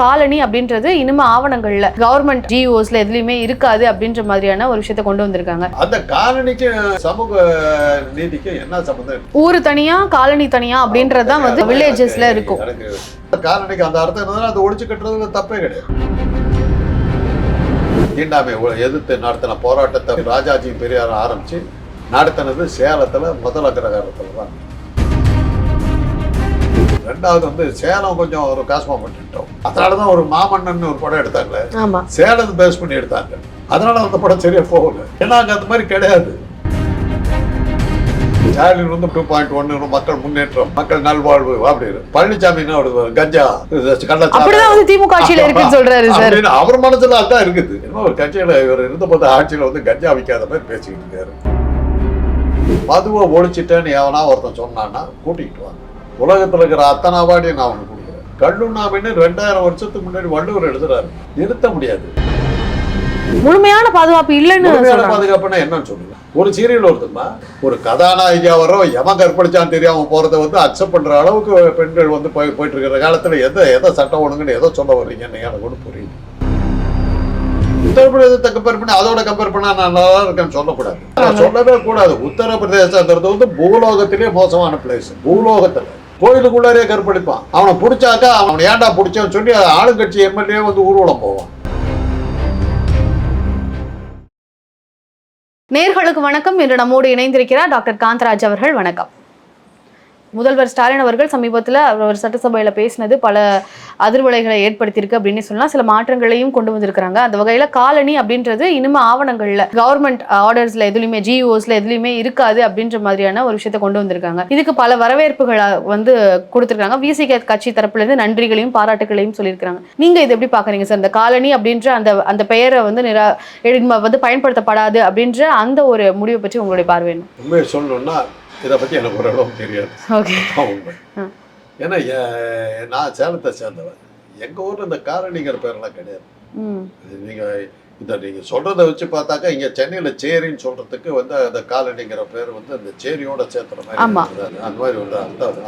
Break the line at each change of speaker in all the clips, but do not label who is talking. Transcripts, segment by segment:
Colony அப்படின்றது இனிமே ஆவணங்கள்ல government ஜிஓஸ்ல எதுலயுமே இருக்காது அப்படின்ற மாதிரியான ஒரு விஷயத்த கொண்டு வந்திருக்காங்க.
அந்த காலனிக்கு சமூக நீதிக்கு என்ன சம்மந்தம் இருக்கு?
ஊரு தனியா காலனி தனியா அப்படின்றது தான் வந்து வில்லேஜஸ்ல இருக்கும்.
காலனிக்கு அந்த அர்த்தம் இருந்தாலும் அதை ஒழிச்சு கட்டுறதுல தப்பே கிடையாது. தீண்டாமை எதிர்த்து நடத்தின போராட்டத்தை ராஜாஜி பெரியார் ஆரம்பிச்சு நடத்தினது சேலத்துல முதல் அக்ரகாரத்துல தான். ரெண்டாவது வந்து சேலம் கொஞ்சம் ஒரு காஸ்மா பண்ணிட்டோம் அதனாலதான் ஒரு மாமன்னன் ஒரு படம் எடுத்தாங்க சேலம் பேஸ் பண்ணி எடுத்தாங்க. அதனால அந்த படம் சரியா போகல. ஏன்னா அங்க அந்த மாதிரி கிடையாது. ஸ்டாலின் வந்து டூ பாயிண்ட் ஒன்னு மக்கள் முன்னேற்றம் மக்கள் நல்வாழ்வு அப்படின்னு பழனிசாமி என்ன வருது கஞ்சா கள்ளச்சாராயம்.
திமுக ஆட்சியில இருக்குன்னு சொல்றாரு
அப்படின்னு அவர் மனசுல அதான் இருக்குது. என்ன ஒரு கட்சியில இவர் இருந்தபோது ஆட்சியில வந்து கஞ்சா விற்காத மாதிரி பேசிக்கிட்டு இருக்காரு. மதுவை ஒழிச்சிட்டேன்னு எவனா ஒருத்தன் சொன்னான்னா கூட்டிக்கிட்டு வாங்க. உலகத்துல இருக்கிற அத்தனை அவார்டையும் நான் அவனுக்கு கொடுக்குறேன் கல்லுண்ணாமின்னு ரெண்டாயிரம் வருஷத்துக்கு முன்னாடி வள்ளுவர் எழுதுறாரு. நிறுத்த முடியாது.
முழுமையான பாதுகாப்பு இல்லைன்னு
முழுமையான
சொல்றாங்க.
பாதுகாப்புனா என்னன்னு சொல்லுங்க. ஒரு சீரியல் ஒருத்தமா ஒரு கதாநாயகியா வர்றோம் எவன் கற்பழிச்சான்னு தெரியாம போறதை வந்து அக்செப்ட் பண்ற அளவுக்கு பெண்கள் வந்து போய் போயிட்டு இருக்கிற காலத்துல எதை எதை சட்டம் ஒழுங்குன்னு எதோ சொல்ல வர்றீங்கன்னு எனக்கு ஒன்றும் புரியல. உத்தரப்பிரதேசத்தை கம்பேர் பண்ணி அதோட கம்பேர் பண்ணா நான் நல்லா இருக்கேன்னு சொல்லக்கூடாது. சொல்லவே கூடாது. உத்தரப்பிரதேசங்கிறது வந்து பூலோகத்திலே மோசமான பிளேஸ் பூலோகத்துல. கோயிலுக்குள்ளாரே கற்பழிப்பான் அவனை பிடிச்சாக்கா அவனை ஏன்டா பிடிச்சான்னு சொல்லி ஆளுங்கட்சி எம்எல்ஏ வந்து ஊர்வலம் போவான்.
நேர்களுக்கு வணக்கம். இன்று நம்மோடு இணைந்திருக்கிறார் டாக்டர் காந்தராஜ் அவர்கள். வணக்கம். முதல்வர் ஸ்டாலின் அவர்கள் சமீபத்தில் அவர் சட்டசபையில் பேசினது பல அதிர்வலைகளை ஏற்படுத்தியிருக்கு அப்படின்னு சொல்லலாம். சில மாற்றங்களையும் கொண்டு வந்திருக்கிறாங்க. அந்த வகையில் காலனி அப்படின்றது இனிமே ஆவணங்கள்ல கவர்மெண்ட் ஆர்டர்ஸ்ல எதுலையுமே ஜிஓஸ்ல எதுலையுமே இருக்காது அப்படின்ற மாதிரியான ஒரு விஷயத்தை கொண்டு வந்திருக்காங்க. இதுக்கு பல வரவேற்புகளை வந்து கொடுத்துருக்காங்க. விசிக கட்சி தரப்புல இருந்து நன்றிகளையும் பாராட்டுகளையும் சொல்லியிருக்காங்க நீங்க இதை எப்படி பாக்குறீங்க சார்? இந்த காலனி அப்படின்ற அந்த அந்த பெயரை வந்து நிரா வந்து பயன்படுத்தப்படாது அப்படின்ற அந்த ஒரு முடிவை பற்றி உங்களுடைய பார்வை என்ன?
உண்மையை சொல்லணும்னா இதை பற்றி எனக்கு ஒரு அளவு தெரியாது. ஏன்னா நான் சேலத்தை சேர்ந்தவன். எங்கள் ஊரில் இந்த காரணிங்கிற பேரெல்லாம் கிடையாது. நீங்கள் இதை நீங்கள் சொல்கிறத வச்சு பார்த்தாக்கா இங்கே சென்னையில் சேரின்னு சொல்கிறதுக்கு வந்து அந்த காலனிங்கிற பேர் வந்து அந்த சேரியோட சேர்த்துற மாதிரி. அந்த மாதிரி ஒரு அர்த்தம்.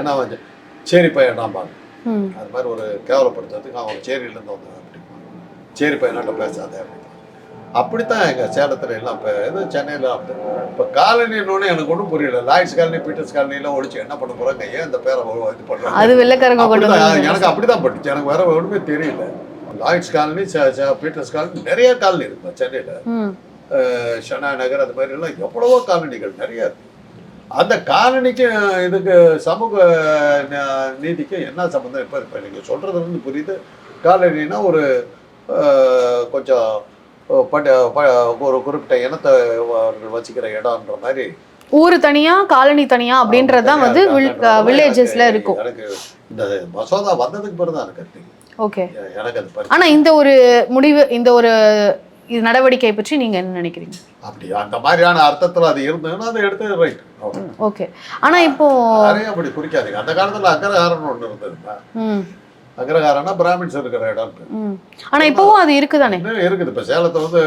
ஏன்னா வந்து சேரி பையன் நாம்பாங்க
ம்.
அது மாதிரி ஒரு கேவலப்படுத்துறதுக்கு அவன் சேரியிலேருந்து வந்தான். அப்படி சேரி பையனாட்ட பேசாத அப்படி அப்படித்தான் எங்கள் சேலத்தில் எல்லாம் இப்போ எது சென்னையில் அப்படி இப்போ காலனின்னு எனக்கு ஒன்றும் புரியல. லாய்ட்ஸ் காலனி பீட்டர்ஸ் காலனிலாம் ஒழிச்சு என்ன பண்ண போகிறாங்க ஏன் இந்த பேரை இது பண்ணுறாங்க
அது வெள்ளக்காரங்க.
எனக்கு அப்படிதான் பட்டுச்சு. எனக்கு வேற ஒன்றுமே தெரியல. லாய்ட்ஸ் காலனி பீட்டர்ஸ் காலனி நிறைய காலனி இருக்கு சென்னையில். ஷனா நகர் அது மாதிரி எல்லாம் எவ்வளவோ காலனிகள் நிறைய இருக்கு. அந்த காலனிக்கு இதுக்கு சமூக ந- நீதிக்கு என்ன சம்மந்தம் இப்போ இப்போ நீங்கள் சொல்கிறது வந்து புரியுது. காலனினா ஒரு கொஞ்சம் பட்ட ப- ஒரு குறிப்பிட்ட இனத்தை வச்சுக்கிற இடம்ன்ற மாதிரி.
ஊரு தனியா காலனி தனியா அப்படின்றது தான் வந்து வில்லேஜஸ்ல இருக்கும்.
இந்த மசோதா வந்ததுக்கு பிறகு தான் எனக்கு
ஓகே.
எனக்கு அது
ஆனா இந்த ஒரு முடிவு இந்த ஒரு இது நடவடிக்கை பற்றி நீங்க என்ன நினைக்கிறீங்க?
அப்படி அந்த மாதிரியான அர்த்தத்துல அது இருந்ததுன்னா அதை எடுத்து ரைட்
ஓகே. ஆனா இப்போ
நிறைய அப்படி குறிக்காதீங்க. அந்த காலத்துல அக்ரஹாரம்னு ஒண்ணு இருந்ததுப்பா
ம்.
அக்ரஹாரம்னா பிராமின்ஸ் இருக்கிற இடம்
ஆனா இப்போவும் அது இருக்குதானே?
இருக்குது. இப்ப சேலத்துல வந்து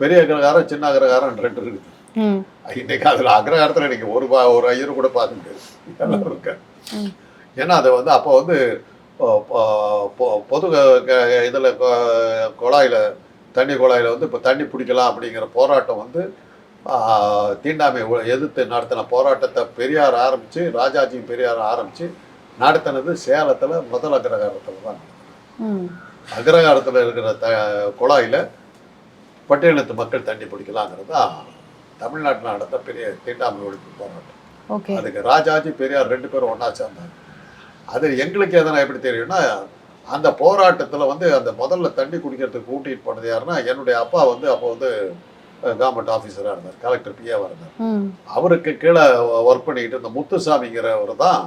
பெரிய அக்ரஹாரம் சின்ன அக்ரஹாரம் ரெண்டு இருக்குது. இன்னைக்கு அதுல அக்ரஹாரத்துல நீங்க ஒரு ஒரு ஐயர் கூட பார்க்க முடியாது. இருக்கு. ஏன்னா அது வந்து அப்போ வந்து பொது இதுல குழாயில தண்ணி குழாயில வந்து இப்போ தண்ணி பிடிக்கலாம் அப்படிங்கிற போராட்டம் வந்து தீண்டாமை எதிர்த்து நடத்தின போராட்டத்தை பெரியார் ஆரம்பிச்சு ராஜாஜி பெரியார் ஆரம்பிச்சு நடத்தினது சேலத்துல முதல் அக்ரஹாரத்துல தான்.
ம்.
அக்ரஹாரத்துல இருக்கிற த குழாயில பட்டியலத்து மக்கள் தண்ணி பிடிக்கலாங்கிறது தான் தமிழ்நாட்டில் நடந்த பெரிய தீண்டாமை ஒழிப்பு போராட்டம்.
ஓகே.
அதுக்கு ராஜாஜி பெரியார் ரெண்டு பேரும் ஒன்றா சேர்ந்தாங்க. அது எங்களுக்கு எதனா எப்படி தெரியும்னா அந்த போராட்டத்தில் வந்து அந்த முதல்ல தண்ணி குடிக்கிறதுக்கு கூட்டிகிட்டு போனது யாருன்னா என்னுடைய அப்பா வந்து அப்போ வந்து கவர்மெண்ட் ஆஃபீஸராக இருந்தார். கலெக்டர் பிஏவாக இருந்தார். அவருக்கு கீழே ஒர்க் பண்ணிக்கிட்டு இருந்த முத்துசாமிங்கிறவர் தான்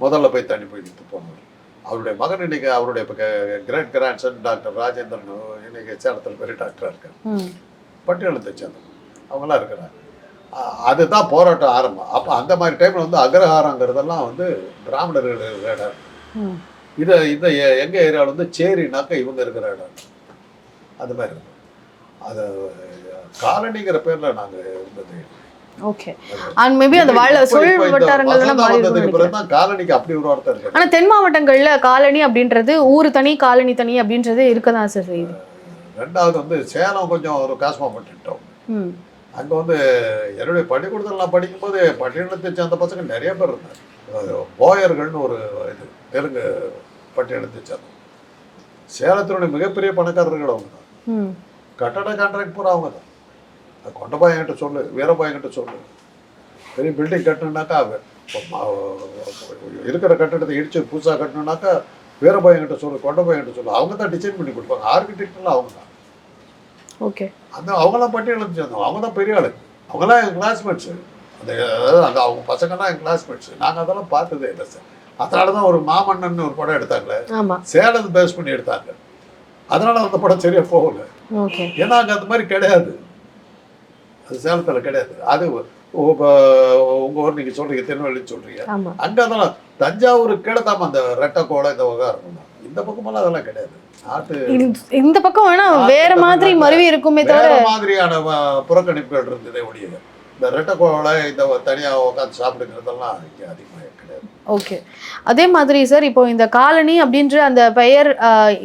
முதல்ல போய் தண்ணி பிடித்து போனவர் அவருடைய மகன் இன்னைக்கு அவருடைய இப்போ கிராண்ட் கிராண்ட்சன் டாக்டர் ராஜேந்திரன் இன்னைக்கு சேலத்தில் பெரிய டாக்டராக இருக்கார். பட்டியலத்தை சேர்ந்தவங்க அவங்களாம் இருக்கிறாங்க. அதுதான் போராட்டம் ஆரம்பம். அப்போ அந்த மாதிரி டைமில் வந்து அக்ரஹாரங்கிறதெல்லாம் வந்து பிராமணர்கள் இருக்கிற இடம் இதை இந்த எ- எங்க ஏரியாவில் வந்து சேரினாக்க இவங்க இருக்கிற இடம் அது மாதிரி இருக்கும் அது காலனிங்கிற பேரில் நாங்கள் இருந்தது.
ஓகே அண்ட் மேபி அந்த வாழ சொல் வட்டாரங்கள்ல மாறி
காலனிக்கு அப்படி ஒரு வார்த்தை இருக்கு.
ஆனா தென் மாவட்டங்கள்ல காலனி அப்படின்றது ஊர் தனி காலனி தனி அப்படின்றது இருக்கதான் சார் செய்யுது.
ரெண்டாவது வந்து சேலம் கொஞ்சம் ஒரு காஸ்மாப்பட்டிட்டோம்
ம்.
அங்கே வந்து என்னுடைய பள்ளிக்கூடத்தில் நான் படிக்கும்போது பட்டியலத்தை சேர்ந்த பசங்க நிறைய பேர் இருந்தாங்க. போயர்கள்னு ஒரு இது தெலுங்கு பட்டியலத்தை சேர்ந்தோம் சேலத்தினுடைய மிகப்பெரிய பணக்காரர்கள் அவங்க தான் கட்டட கான்ட்ராக்ட் பூரா அவங்க தான் அது கொண்டபாயங்கிட்ட சொல்லு வீரபாயங்கிட்ட சொல்லு. பெரிய பில்டிங் கட்டணுனாக்கா இருக்கிற கட்டடத்தை இடிச்சு புதுசாக கட்டணுனாக்கா வீரபாயங்கிட்ட சொல்லு கொண்டபாயங்கிட்ட சொல்லு. அவங்க தான் டிசைன் பண்ணி கொடுப்பாங்க. ஆர்கிடெக்ட்லாம் அவங்க தான்
ஓகே.
அந்த அவங்களாம் பட்டியலில் சேர்ந்தோம் அவங்க தான் பெரிய ஆளு. அவங்களாம் என் கிளாஸ்மேட்ஸு அந்த அந்த அவங்க பசங்கள்லாம் என் கிளாஸ்மேட்ஸு நாங்கள் அதெல்லாம் பார்த்ததே இல்லை சார் அதனால தான் ஒரு மாமன்னன் ஒரு படம் எடுத்தாங்களே. சேலத்தை பேஸ் பண்ணி எடுத்தாங்க. அதனால அந்த படம் சரியா போகல. ஏன்னா அங்கே அந்த மாதிரி கிடையாது. அது சேலத்தில் கிடையாது. அது உங்கள் ஊர் நீங்கள் சொல்கிறீங்க திருநெல்வேலின்னு சொல்கிறீங்க
ஆமா.
அங்கே அதெல்லாம் தஞ்சாவூர் தான் அந்த ரெட்டைக்கோளை இந்த வகை இருக்கும். இந்த பக்கமெல்லாம் அதெல்லாம் கிடையாது.
இந்த- பக்கம் வேணா வேற மாதிரி மருவி இருக்குமே தவிர
வேற மாதிரியான புறக்கணிப்புகள் இருந்ததே ஒழிய இந்த ரெட்டைக்கோளை இந்த தனியாக உட்காந்து சாப்பிடுங்கிறதெல்லாம் இங்கே அதிகமாக
ஓகே அதே மாதிரி சார் இப்போ இந்த காலனி அப்படின்ற அந்த பெயர்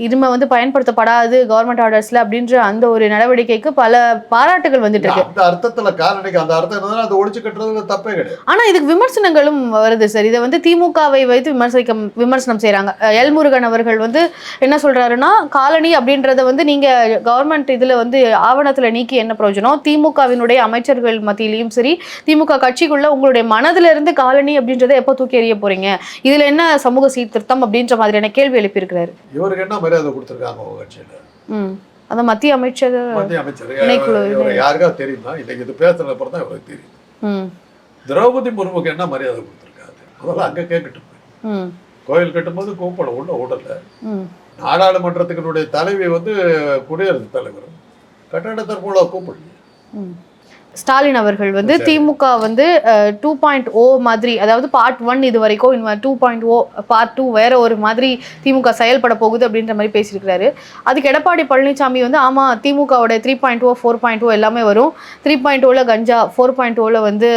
இனிமே வந்து பயன்படுத்தப்படாது கவர்மெண்ட் ஆர்டர்ஸ்ல அப்படின்ற அந்த ஒரு நடவடிக்கைக்கு பல பாராட்டுகள் வந்துட்டு இருக்கு.
அந்த அர்த்தத்துல காலனிக்கு அந்த அர்த்தம் அதை ஒழிச்சு கட்டுறதுல தப்பே கிடையாது.
ஆனா இதுக்கு விமர்சனங்களும் வருது சார் இதை வந்து திமுகவை வைத்து விமர்சிக்க விமர்சனம் செய்றாங்க. அஹ் எல் முருகன் அவர்கள் வந்து என்ன சொல்றாருன்னா காலனி அப்படின்றத வந்து நீங்க கவர்மெண்ட் இதுல வந்து ஆவணத்துல நீக்கி என்ன பிரயோஜனம்? திமுகவினுடைய அமைச்சர்கள் மத்தியிலையும் சரி திமுக கட்சிக்குள்ள உங்களுடைய மனதுல இருந்து காலனி அப்படின்றத எப்போ தூக்கி எறிய போறீங்க? இதுல என்ன சமூக சீர்திருத்தம் அப்படின்ற மாதிரியான கேள்வி எழுப்பியிருக்கிறாரு.
இவருக்கு என்ன மரியாதை கொடுத்துருக்காங்க உங்க கட்சியில?
அந்த மத்திய அமைச்சர்
மத்திய அமைச்சர் யாருக்காவது தெரியுமா? இன்னைக்கு இது பேசுனது அப்புறம் தான் இவருக்கு தெரியும். திரௌபதி முர்முக்கு என்ன மரியாதை கொடுத்துருக்காரு? அதெல்லாம் அங்க கேட்கட்டும் கோயில் கட்டும்போது கூப்பிட உள்ள விடல
ம்.
நாடாளுமன்றத்தினுடைய தலைவி வந்து குடியரசுத் தலைவர். கட்டடத்திற்கு கூட கூப்பிடல.
ஸ்டாலின் அவர்கள் வந்து. திமுக வந்து டூ பாயிண்ட் ஓ மாதிரி அதாவது பார்ட் ஒன் இது வரைக்கும் two point O part two வேற ஒரு மாதிரி திமுக செயல்பட போகுது அப்படின்ற மாதிரி பேசியிருக்கிறாரு. அதுக்கு எடப்பாடி பழனிசாமி வந்து ஆமா திமுகவோட three point O four point O எல்லாமே வரும். த்ரீ பாயிண்ட் ஓல கஞ்சா ஃபோர் பாயிண்ட் ஓல வந்து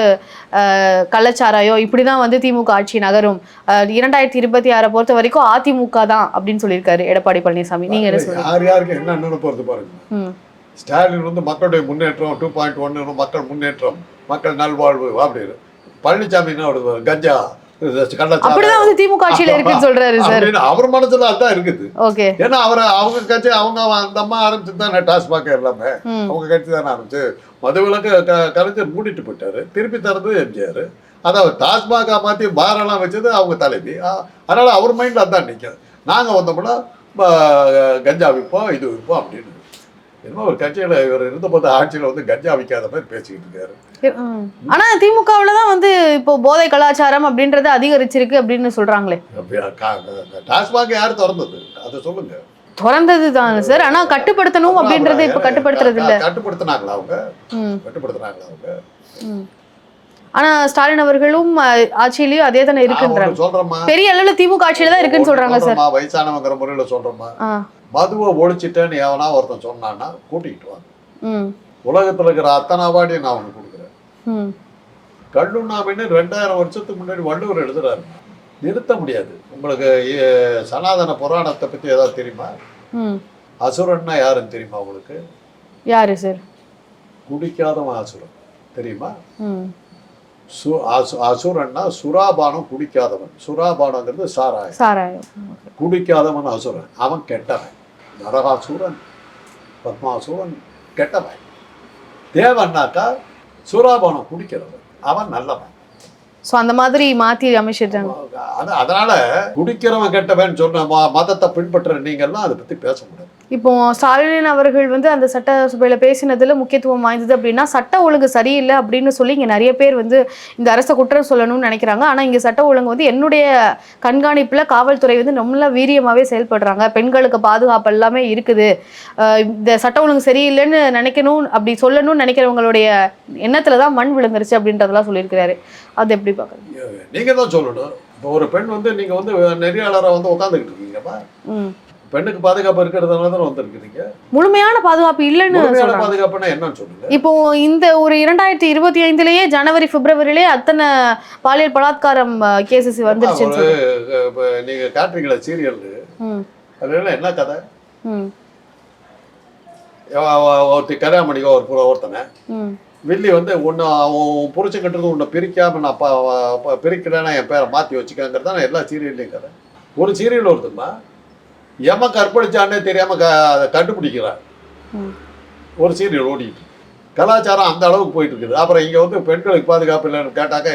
கள்ளச்சாராயம் இப்படி தான் வந்து திமுக ஆட்சி நகரும். இரண்டாயிரத்தி இருபத்தி ஆறை பொறுத்த வரைக்கும் அதிமுக தான் அப்படின்னு சொல்லியிருக்காரு எடப்பாடி பழனிசாமி நீங்க என்ன சொல்றீங்க?
ஸ்டாலின் வந்து மக்களுடைய முன்னேற்றம் டூ பாயிண்ட் ஒன்னு மக்கள் முன்னேற்றம் மக்கள் நல்வாழ்வு அப்படின்னு பழனிசாமி என்ன வருது கஞ்சா
திமுக ஆட்சியில இருக்குன்னு சொல்றாரு
அவர் மனசுல அதான் இருக்குது. ஏன்னா அவர் அவங்க கட்சி அவங்க அந்த அம்மா ஆரம்பிச்சு தானே டாஸ்மாக் எல்லாமே. அவங்க கட்சி தானே ஆரம்பிச்சு. மதுவிலக்கு கலைஞர் மூடிட்டு போயிட்டாரு. திருப்பி தரது எம்ஜிஆர். அதாவது டாஸ்மாக மாற்றி பாரெல்லாம் வச்சது அவங்க தலைவி. அதனால அவர் மைண்டில் அதான் நிற்கும் நாங்கள் வந்தோம்னா கஞ்சா விற்போம் இது விற்போம் அப்படின்னு. என்னமோ ஒரு கட்சியில் இவர் இருந்தபோது ஆட்சியில் வந்து கஞ்சா விற்காத மாதிரி பேசிக்கிட்டு இருக்காரு.
ஆனா திமுகவுல தான் வந்து இப்போ போதை கலாச்சாரம் அப்படின்றது அதிகரிச்சிருக்கு அப்படின்னு சொல்றாங்களே.
டாஸ்மாக் யார் திறந்தது? அதை சொல்லுங்க.
திறந்தது தான் சார். ஆனா கட்டுப்படுத்தணும் அப்படின்றது இப்ப கட்டுப்படுத்துறது இல்ல.
கட்டுப்படுத்துனாங்களா அவங்க? கட்டுப்படுத்துனாங்களா அவங்க.
ஆனா ஸ்டாலின் அவர்களும் ஆட்சியிலயும் அதே தானே இருக்குன்றாங்க. பெரிய அளவுல திமுக ஆட்சியில தான் இருக்குன்னு சொல்றாங்க சார்.
வயசானவங்கிற முறையில சொல்றோமா மதுவை ஒழிச்சிட்டேன்னு எவனா ஒருத்தன் சொன்னான்னா கூட்டிகிட்டு வாங்க. உலகத்துல இருக்கிற அத்தனை அவார்டையும் நான் அவனுக்கு கொடுக்குறேன். கல்லுண்ணாமின்னு ரெண்டாயிரம் வருஷத்துக்கு முன்னாடி வள்ளுவர் எழுதுறாரு. நிறுத்த முடியாது. உங்களுக்கு சனாதன புராணத்தை பத்தி ஏதாவது தெரியுமா. அசுரன்னா யாருன்னு தெரியுமா உங்களுக்கு?
யாரு சார்?
குடிக்காதவன் அசுரன். தெரியுமா? சு அசு அசுரன்னா சுறாபானம் குடிக்காதவன். சுறாபானங்கிறது சாராயம்.
சாராயம்.
குடிக்காதவன் அசுரன். அவன் கெட்டவன். நரகாசுரன் பத்மாசுரன் கெட்டவன். தேவன்னாக்கா சூறாபானம் குடிக்கிறவன் அவன் நல்லவன்.
சோ அந்த மாதிரி மாத்தி அமைச்சிட்டாங்க
அது- அதனால குடிக்கிறவன் கெட்டவன் சொன்ன மதத்தை பின்பற்ற நீங்கெல்லாம் அதை பத்தி பேச முடியாது
இப்போ ஸ்டாலின் அவர்கள் வந்து அந்த சட்டசபையில பேசினதுல முக்கியத்துவம் வாய்ந்தது அப்படின்னா சட்ட ஒழுங்கு சரியில்லை அப்படின்னு சொல்லி இங்க நிறைய பேர் வந்து இந்த அரசை குற்றம் சொல்லணும்னு நினைக்கிறாங்க. ஆனா இங்க சட்ட ஒழுங்கு வந்து என்னுடைய கண்காணிப்புல காவல்துறை வந்து ரொம்ப வீரியமாவே செயல்படுறாங்க. பெண்களுக்கு பாதுகாப்பு எல்லாமே இருக்குது. இந்த சட்ட ஒழுங்கு சரியில்லைன்னு நினைக்கணும் அப்படி சொல்லணும்னு நினைக்கிறவங்களுடைய எண்ணத்துல தான் மண் விழுந்துருச்சு அப்படின்றதெல்லாம் சொல்லியிருக்கிறாரு. அது எப்படி பார்க்குறீங்க
நீங்க தான் சொல்லணும். இப்போ ஒரு பெண் வந்து நீங்க வந்து நெறியாளரை வந்து உட்காந்துக்கிட்டு இருக்கீங்கப்பா. பெண்ணுக்கு பாதுகாப்பு இருக்கிறதுனால தானே வந்திருக்கிறீங்க?
முழுமையான பாதுகாப்பு இல்லைன்னு
முழுமையான பாதுகாப்புன்னா என்னன்னு சொல்லுங்க.
இப்போ இந்த ஒரு இரண்டாயிரத்தி இருபத்தி ஐந்துலயே ஜனவரி பிப்ரவரியிலே அத்தனை பாலியல் பலாத்காரம் கேசஸ்.
இப்ப நீங்க காட்டுறீங்களா சீரியல் அதுல என்ன கதை? ஒருத்தி கல்யாணம் ஒரு ஒருத்தனை. வில்லி வந்து ஒன்று அவன் புரிச்சு கட்டுறது உன்னை பிரிக்காம நான் பிரிக்கிறேன்னா என் பேரை மாற்றி வச்சுக்கங்கிறது தான் எல்லா சீரியல்லையும் கதை. ஒரு சீரியல் ஒருத்தம்மா எம கற்பழிச்சானே தெரியாம க அதை கண்டுபிடிக்கிறான்.
ம்.
ஒரு சீரியல் ஓடிட்டு. கலாச்சாரம் அந்த அளவுக்கு போயிட்டு இருக்குது அப்புறம் இங்கே வந்து பெண்களுக்கு பாதுகாப்பு இல்லைன்னு கேட்டாக்க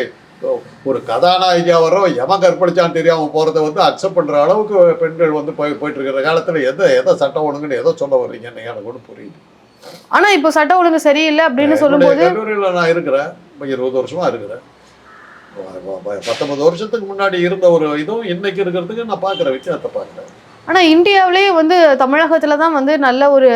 ஒரு கதாநாயகியா வர எம கற்பழிச்சான்னு தெரியாம போறதை வந்து அக்செப்ட் பண்ற அளவுக்கு பெண்கள் வந்து போய் போயிட்டு இருக்கிற காலத்துல எதை எதை சட்டம் ஒழுங்குன்னு எதை சொல்ல வர்றீங்கன்னு எனக்கு ஒன்றும் புரியுது
ஆனா இப்போ சட்ட ஒழுங்கு சரியில்லை அப்படின்னு சொல்லும்போது
கல்லூரியில நான் இருக்கிறேன். இருபது வருஷமா இருக்கிறேன். பத்தொன்பது வருஷத்துக்கு முன்னாடி இருந்த ஒரு இதுவும் இன்னைக்கு இருக்கிறதுக்கு நான் பார்க்குற வித்தியாசத்தை பார்க்குறேன்.
ஆனா இந்தியாவிலேயே வந்து தமிழகத்துல தான் வந்து நல்ல ஒரு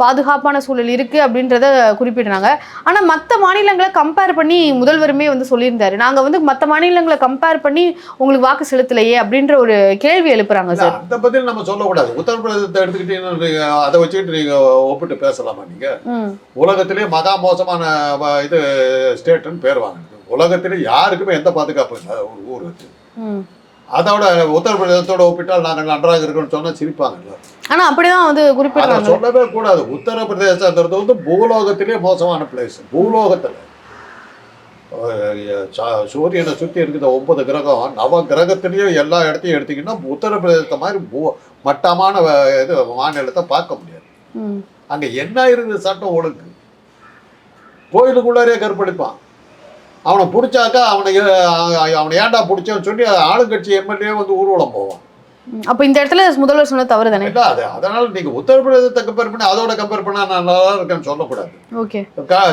பாதுகாப்பான சூழல் இருக்கு அப்படின்றத குறிப்பிடுறாங்க. ஆனா மற்ற மாநிலங்களை கம்பேர் பண்ணி முதல்வருமே வந்து சொல்லியிருந்தாரு. நாங்க வந்து மற்ற மாநிலங்களை கம்பேர் பண்ணி உங்களுக்கு வாக்கு செலுத்தலையே அப்படின்ற ஒரு கேள்வி எழுப்புறாங்க சார்
அந்த பதில் நம்ம சொல்லக்கூடாது. உத்தரப்பிரதேசத்தை எடுத்துக்கிட்டீங்கன்னா நீங்க அதை வச்சுக்கிட்டு நீங்க ஒப்பிட்டு பேசலாமா நீங்க?
ம்.
உலகத்திலே மகா மோசமான இது ஸ்டேட்டுன்னு பேர் வாங்குது உலகத்திலே யாருக்குமே எந்த பாதுகாப்பு இல்லை ஒரு ஊர்
ம்.
அதோட உத்தரப்பிரதேசத்தோட ஒப்பிட்டால் நாங்கள் நன்றாக இருக்கோம்னு சொன்னா சிரிப்பாங்கல்ல
ஆனா அப்படிதான் வந்து
அதை
குறிப்பிடுறாங்க
சொல்லவே கூடாது. உத்தரப்பிரதேசங்கிறது வந்து பூலோகத்திலே மோசமான பிளேஸ் பூலோகத்தில். சூரியனை சுற்றி இருக்கிற ஒன்பது கிரகம் நவ கிரகத்திலையும் எல்லா இடத்தையும் எடுத்தீங்கன்னா உத்தரப்பிரதேசத்தை மாதிரி பூ மட்டமான இது மாநிலத்தை பார்க்க முடியாது. அங்கே என்ன இருக்குது சட்டம் ஒழுங்கு? கோயிலுக்குள்ளாரே கற்பழிப்பான். அவனை பிடிச்சாக்கா அவனை அவனை ஏன்டா பிடிச்சேன்னு சொல்லி ஆளுங்கட்சி எம்எல்ஏ வந்து ஊர்வலம் போவான்.
அப்ப இந்த இடத்துல முதல்வர் சொன்ன தவறு தானே
இல்ல அது அதனால நீங்க உத்தரப்பிரதேசத்தை கம்பேர் பண்ணி அதோட கம்பேர் பண்ணா நான் நல்லா இருக்கேன்னு சொல்லக்கூடாது.
ஓகே.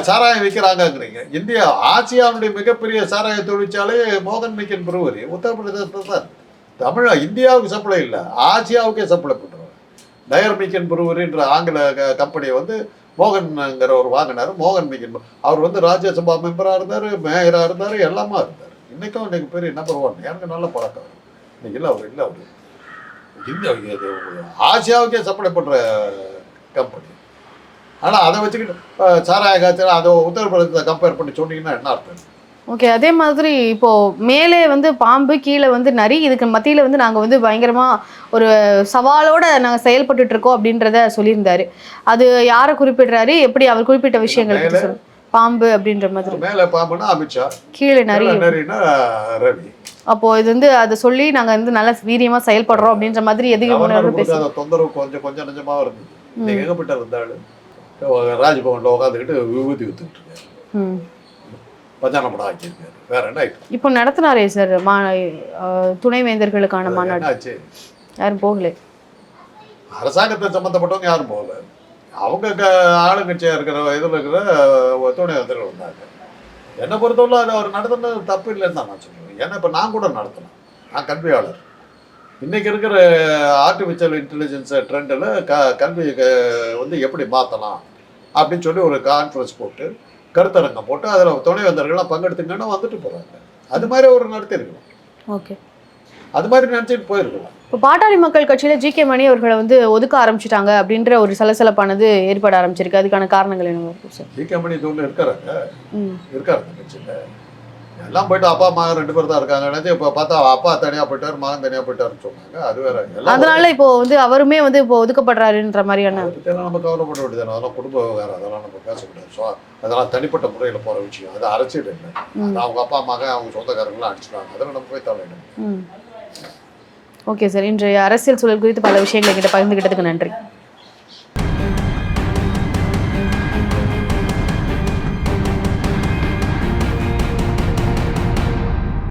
சாராயம் விற்கிறாங்கங்கிறீங்க இந்தியா ஆசியாவுடைய மிகப்பெரிய சாராய தொழிற்சாலை மோகன் மிக்கன் பிரூவரி உத்தரப்பிரதேசத்தில் தான். தமிழ் இந்தியாவுக்கு சப்ளை இல்லை ஆசியாவுக்கே சப்ளை பண்ணுறாங்க டயர் மிக்கன் பிரூவரின்ற ஆங்கில கம்பெனியை வந்து மோகன்ங்கிற ஒரு வாங்கினார். மோகன் மிக்கன் அவர் வந்து ராஜ்யசபா மெம்பராக இருந்தார் மேயராக இருந்தார் எல்லாமா இருந்தார். இன்றைக்கும் இன்றைக்கு பெரிய நம்பர் ஒன் எனக்கு நல்ல பழக்கம். இன்னைக்கு இல்லை அவர் இல்லை அவர் இந்த ஆசியாவுக்கே சப்ளை பண்ணுற கம்பெனி ஆனால் அதை வச்சுக்கிட்டு சாராய காய்ச்சல் அதை உத்தரப்பிரதேசத்தை கம்பேர் பண்ணி சொன்னீங்கன்னா என்ன அர்த்தம்?
ஓகே அதே மாதிரி இப்போ மேலே வந்து பாம்பு கீழே வந்து நரி இதுக்கு மத்தியில வந்து நாங்க வந்து பயங்கரமா ஒரு சவாலோட நாங்க செயல்பட்டுட்டு இருக்கோம் அப்படின்றத சொல்லியிருந்தாரு. அது யாரை குறிப்பிடுறாரு? எப்படி அவர் குறிப்பிட்ட விஷயங்கள் சொல்லு பாம்பு அப்படின்ற மாதிரி.
மேலே பாம்புனா அமித்ஷா
கீழே நரி.
ரவி.
அப்போ இது வந்து அதை சொல்லி நாங்க வந்து நல்ல வீரியமா செயல்படுறோம் அப்படின்ற மாதிரி எதுக்கு முன்னாடி பேச
தொந்தரவு கொஞ்சம் கொஞ்சம் நெஞ்சமாக இருந்தது. நீங்கள் எங்கே போயிட்டு இருந்தாள் ராஜ்பவனில் உட்காந்துக்கிட்டு விபூதி வித்துக்கிட்டு பஞ்சான படம் ஆக்கியிருக்காரு வேற என்ன
இப்போ நடத்தினாரே சார் மா துணைவேந்தர்களுக்கான மாநாடு. யாரும் போகல.
அரசாங்கத்தை சம்மந்தப்பட்டவங்க யாரும் போகல. அவங்க க ஆளுங்கட்சியாக இருக்கிற இதில் இருக்கிற துணை வந்தர்கள் வந்தாங்க. என்னை பொறுத்தவரை அதை அவர் நடத்துனது தப்பு இல்லைன்னு தான் நான் சொல்லுவேன். ஏன்னா இப்போ நான் கூட நடத்தினேன். நான் கல்வியாளர். இன்னைக்கு இருக்கிற ஆர்டிஃபிஷியல் இன்டெலிஜென்ஸ் ட்ரெண்டில் க கல்வி வந்து எப்படி மாற்றலாம் அப்படின்னு சொல்லி ஒரு கான்ஃபரன்ஸ் போட்டு கருத்தரங்கம் போட்டு அதில் துணை வந்தர்கள்லாம் பங்கெடுத்துங்கன்னா வந்துட்டு போகிறாங்க அது மாதிரி ஒரு நடத்திருக்கலாம்
ஓகே.
அது மாதிரி நினச்சிட்டு போயிருக்கலாம்.
இப்போ பாட்டாளி மக்கள் கட்சியில ஜி கே மணி அவர்களை வந்து ஒதுக்க ஆரம்பிச்சிட்டாங்க அப்படின்ற ஒரு சலசலப்பானது ஏற்பட ஆரம்பிச்சிருக்கு. அதுக்கான காரணங்கள் என்ன? சார்
ஜி கம்பெனி தூள் இருக்கிறாங்க
ம்.
இருக்காரு கட்சியில். எல்லாம் போயிட்டு அப்பா மகன் ரெண்டு பேர் தான் இருக்காங்க இப்போ பார்த்தா அப்பா தனியாக போயிட்டார் மகன் தனியாக போயிட்டாருன்னு சொன்னாங்க. அது வேற
அதனால இப்போ வந்து அவருமே வந்து இப்போ ஒதுக்கப்படுறாருன்ற மாதிரியான
அதை பற்றியெல்லாம் நம்ம கவலைப்பட வேண்டியது அதெல்லாம் குடும்ப விவகாரம் அதெல்லாம் நம்ம பேசக்கூடாது. ஸோ அதெல்லாம் தனிப்பட்ட முறையில் போகிற விஷயம். அது அரசியல் இல்லை. அவங்க அப்பா மகன் அவங்க சொந்தக்காரங்களாம் அடிச்சிட்டாங்க. அதெல்லாம் நம்ம போய் தலையிடணும்
ஓகே சார். இன்றைய அரசியல் சூழல் குறித்து பல விஷயங்களை கிட்ட பகிர்ந்துக்கிட்டதுக்கு நன்றி.